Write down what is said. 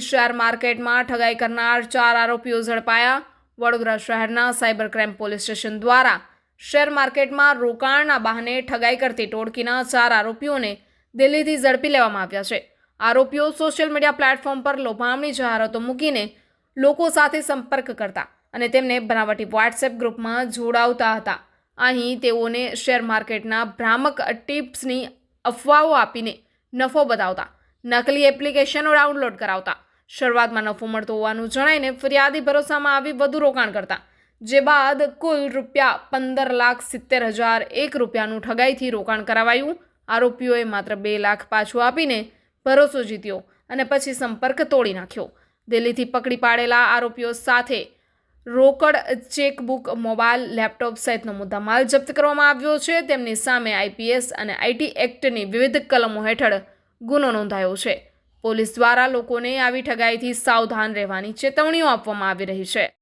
Share માર્કેટમાં ઠગાઈ કરનાર ચાર આરોપીઓ ઝડપાયા. વડોદરા શહેરના સાયબર ક્રાઇમ પોલીસ સ્ટેશન દ્વારા શેર માર્કેટમાં રોકાણના બહાને ઠગાઈ કરતી ટોળકીના ચાર આરોપીઓને દિલ્હીથી ઝડપી લેવામાં આવ્યા છે. આરોપીઓ સોશિયલ મીડિયા પ્લેટફોર્મ પર લોભામણી જાહેરાતો મૂકીને લોકો સાથે સંપર્ક કરતા અને તેમને બનાવટી વોટ્સએપ ગ્રુપમાં જોડાવતા હતા. અહીં તેઓને શેર માર્કેટના ભ્રામક ટિપ્સની અફવાઓ આપીને નફો બતાવતા નકલી એપ્લિકેશનો ડાઉનલોડ કરાવતા. શરૂઆતમાં નફો મળતો હોવાનું જણાઈને ફરિયાદી ભરોસામાં આવી વધુ રોકાણ કરતા. જે બાદ કુલ રૂપિયા પંદર લાખ સિત્તેર હજાર એક રૂપિયાનું ઠગાઈથી રોકાણ કરાવાયું. આરોપીઓએ માત્ર બે લાખ પાછું આપીને ભરોસો જીત્યો અને પછી સંપર્ક તોડી નાખ્યો. દિલ્હીથી પકડી પાડેલા આરોપીઓ સાથે રોકડ ચેકબુક, મોબાઈલ, લેપટોપ સહિતનો મુદ્દામાલ જપ્ત કરવામાં આવ્યો છે. તેમની સામે આઈપીએસ અને આઈટી એક્ટની વિવિધ કલમો હેઠળ ગુનો નોંધાયો છે. પોલીસ દ્વારા લોકોને આવી ઠગાઈથી સાવધાન રહેવાની ચેતવણીઓ આપવામાં આવી રહી છે.